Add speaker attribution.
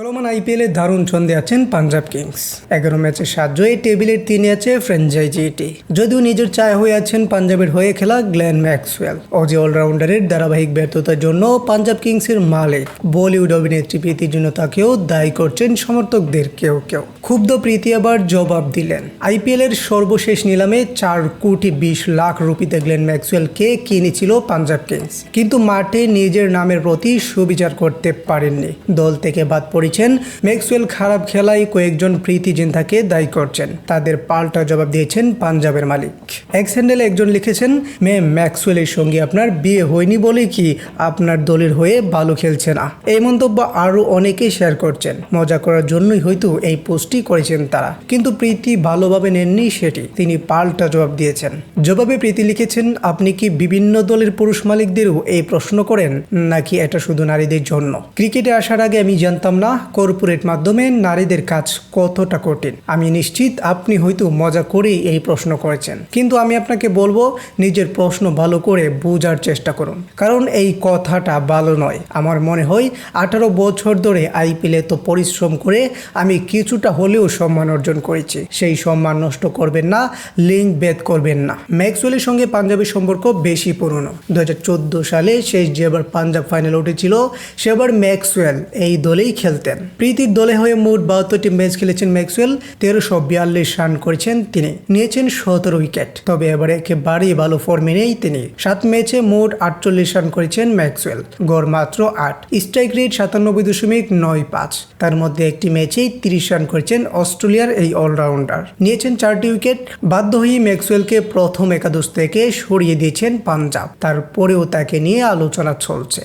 Speaker 1: চলমান আইপিএলে দারুণ ছন্দে আছেন পাঞ্জাব কিংস। এগারো ম্যাচে সাত জয়ে টেবিলের তিনে আছে ফ্র্যাঞ্চাইজি এটি যদিও নিজের চায় হয়ে আছেন পাঞ্জাবের হয়ে খেলা গ্ল্যান ম্যাক্সওয়েল। অজি অলরাউন্ডারের ধারাবাহিক ব্যর্থতার জন্য পাঞ্জাব কিংসের মালিক। বলিউড অভিনেত্রী প্রীতির জন্য তাকেও দায়ী করছেন সমর্থকদের কেউ কেউ। ক্ষুব্ধ প্রীতি আবার জবাব দিলেন। আইপিএল এর সর্বশেষ নিলামে চার কোটি বিশ লাখ রুপিতে গ্লেন ম্যাক্সওয়েলকে কিনেছিল পাঞ্জাব কিংস। কিন্তু মাঠে নিজের নামের প্রতি সুবিচার করতে পারেননি। দল থেকে বাদ পড়েছেন ম্যাক্সওয়েল খারাপ খেলায় কয়েকজন প্রীতি জিন্তাকে দায়ী করছেন। তাদের পাল্টা জবাব দিয়েছেন পাঞ্জাবের মালিক। এক স্যান্ডেলে একজন লিখেছেন মে ম্যাক্সওয়েলের সঙ্গে আপনার বিয়ে হয়নি বলে কি আপনার দলের হয়ে ভালো খেলছে না এই মন্তব্য আরও অনেকেই শেয়ার করছেন। মজা করার জন্যই হয়তো এই পোস্টটি করেছেন তারা, কিন্তু প্রীতি ভালোভাবে নেননি সেটি। তিনি পাল্টা জবাব দিয়েছেন। জবাবে প্রীতি লিখেছেন, আপনি কি বিভিন্ন দলের পুরুষ মালিকদেরও এই প্রশ্ন করেন, নাকি এটা শুধু নারীদের জন্য? ক্রিকেটে আসার আগে আমি জানতাম না, কর্পোরেট মাধ্যমে নারীদের কাজ কতটা কঠিন। আমি নিশ্চিত আপনি হয়তো মজা করেই এই প্রশ্ন করেছেন। কিন্তু আমি আপনাকে বলব, নিজের প্রশ্ন ভালো করে বোঝার চেষ্টা করুন। কারণ এই কথাটা ভালো নয়। আমার মনে হয়, আঠারো বছর ধরে আইপিএলে তো পরিশ্রম করে আমি কিছুটা হলেও সম্মান অর্জন করেছি। সেই সম্মান নষ্ট করবেন না, লিঙ্ক বেদ করবেন না। ম্যাক্সওয়েলের সঙ্গে পাঞ্জাবের সম্পর্ক বেশি পুরনো। দুই হাজার চোদ্দ সালে শেষ যেবার পাঞ্জাব ফাইনাল উঠেছিল, সেবার ম্যাক্সওয়েল এই দলেই খেলতেন। প্রীতির দলে হয়ে মোট বাহাত্তরটি ম্যাচ খেলেছেন ম্যাক্সওয়েল। তেরোশো বিয়াল্লিশ রান করেছেন তিনি। নিয়েছেন সতেরো উইকেট। তবে এবার একেবারেই ভালো ফর্মে নেই তিনি। সাত ম্যাচে মোট আটচল্লিশ রান করেছেন ম্যাক্সওয়েল। গড় মাত্র আট। স্ট্রাইক রেট সাতানব্বই দশমিক নয় পাঁচ। তার মধ্যে একটি ম্যাচেই তিরিশ রান করেছেন অস্ট্রেলিয়ার এই অলরাউন্ডার নিয়েছেন চারটি উইকেট। বাধ্য হয়ে ম্যাক্সওয়েলকে প্রথম একাদশ থেকে সরিয়ে দিয়েছেন পাঞ্জাব। তারপরেও তাকে নিয়ে আলোচনা চলছে।